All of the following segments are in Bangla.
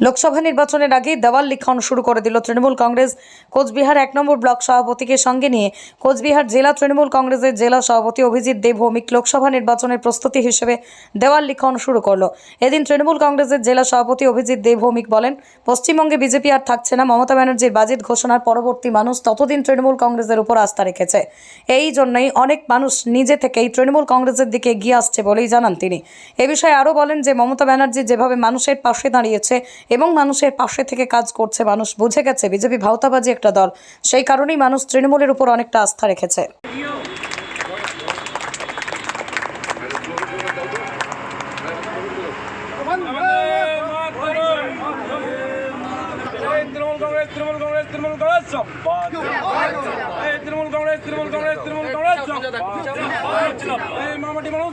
লোকসভা নির্বাচনের আগে দেওয়াল লিখন শুরু করে দিল তৃণমূল কংগ্রেস। কোচবিহার এক নম্বর ব্লক সভাপতিকে সঙ্গে নিয়ে কোচবিহার জেলা তৃণমূল কংগ্রেসের জেলা সভাপতি অভিজিৎ দেব ভৌমিক লোকসভা নির্বাচনের প্রস্তুতি হিসেবে দেওয়াল লিখন শুরু করল। এদিন তৃণমূল কংগ্রেসের জেলা সভাপতি অভিজিৎ দেব ভৌমিক বলেন, পশ্চিমবঙ্গে বিজেপি আর থাকছে না, মমতা ব্যানার্জির বাজেট ঘোষণার পরবর্তী মানুষ ততদিন তৃণমূল কংগ্রেসের উপর আস্থা রেখেছে। এই জন্যই অনেক মানুষ নিজে থেকেই তৃণমূল কংগ্রেসের দিকে এগিয়ে আসছে বলেই জানান তিনি। এ বিষয়ে আরও বলেন যে, মমতা ব্যানার্জি যেভাবে মানুষের পাশে দাঁড়িয়েছে এবং মানুষের পাশে থেকে কাজ করছে মানুষ বুঝে গেছে বিজেপি ভাওতাবাজি একটা দল সেই কারণেই মানুষ তৃণমূলের উপর অনেকটা আস্থা রেখেছে মামাটি মানুষ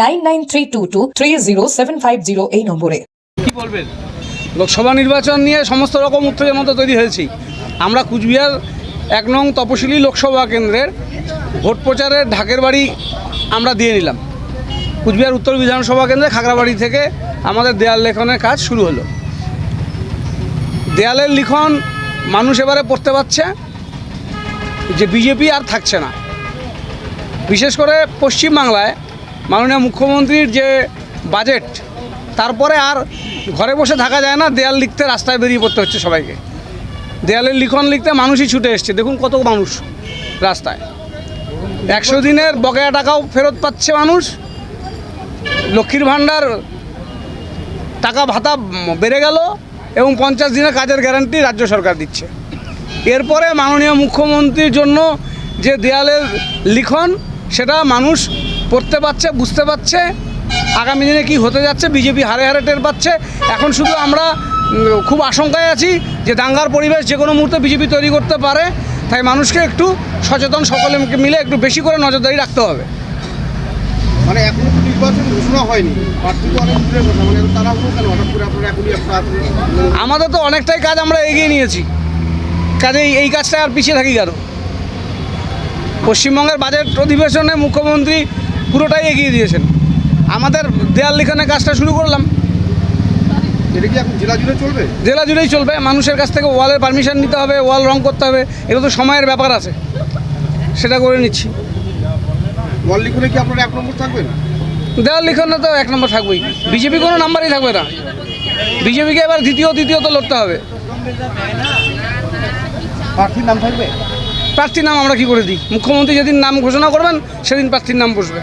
nine nine three two two three zero seven five zero এই নম্বরে। কি বলবেন? লোকসভা নির্বাচন নিয়ে সমস্ত রকম উত্তেজনা মতো তৈরি হয়েছি। আমরা কুচবিহার এক নং তপশিলি লোকসভা কেন্দ্রের ভোট প্রচারের ঢাকের বাড়ি আমরা দিয়ে নিলাম। কুচবিহার উত্তর বিধানসভা কেন্দ্রে খাগড়াবাড়ি থেকে আমাদের দেয়াল লেখনের কাজ শুরু হলো। দেয়ালের লিখন মানুষ এবারে পড়তে পারছে, যে বিজেপি আর থাকছে না। বিশেষ করে পশ্চিমবাংলায় মাননীয় মুখ্যমন্ত্রীর যে বাজেট, তারপরে আর ঘরে বসে থাকা যায় না, দেয়াল লিখতে রাস্তায় বেরিয়ে পড়তে হচ্ছে সবাইকে। দেয়ালের লিখন লিখতে মানুষই ছুটে এসছে। দেখুন কত মানুষ রাস্তায়। একশো দিনের বকেয়া টাকাও ফেরত পাচ্ছে মানুষ। লক্ষ্মীর ভাণ্ডার টাকা ভাতা বেড়ে গেল এবং পঞ্চাশ দিনের কাজের গ্যারান্টি রাজ্য সরকার দিচ্ছে। এরপরে মাননীয় মুখ্যমন্ত্রীর জন্য যে দেয়ালের লিখন, সেটা মানুষ পড়তে পারছে বুঝতে পারছে। আগামী দিনে কি হতে যাচ্ছে বিজেপি হারে হারে টের পাচ্ছে। এখন শুধু আমরা খুব আশঙ্কায় আছি যে দাঙ্গার পরিবেশ যে কোনো মুহূর্তে বিজেপি তৈরি করতে পারে। তাই মানুষকে একটু সচেতন সকলে মিলে একটু বেশি করে নজরদারি রাখতে হবে। মানে এখনও তো নির্বাচন ঘোষণা হয়নি। প্রার্থী তো অনেক দূরের কথা মানে তারা কেন? হঠাৎ করে আপনারা এখনই আপনারা আমাদের তো অনেকটাই কাজ আমরা এগিয়ে নিয়েছি। কাজেই এই কাজটা আর পিছিয়ে থাকি কেন? পশ্চিমবঙ্গের বাজেট অধিবেশনে মুখ্যমন্ত্রী পুরোটাই এগিয়ে দিয়েছেন। আমাদের দেয়াল লিখনের কাজটা শুরু করলাম। এটা কি এখন জেলা জুড়ে চলবে? জেলা জুড়েই চলবে। মানুষের কাছ থেকে ওয়ালের পারমিশন নিতে হবে ওয়াল রং করতে হবে। এটা তো সময়ের ব্যাপার আছে। সেটা করে নিচ্ছি। ওয়াল লিখনে কি আপনারা এক নম্বর থাকবেন দেওয়াল লিখনে তো এক নম্বর থাকবেই। বিজেপি কোনো নাম্বারই থাকবে না। বিজেপিকে এবার দ্বিতীয় তৃতীয়ত লড়তে হবে। প্রার্থীর নাম থাকবে? প্রার্থীর নাম আমরা কি করে দিই? মুখ্যমন্ত্রী যেদিন নাম ঘোষণা করবেন, সেদিন প্রার্থীর নাম বসবে।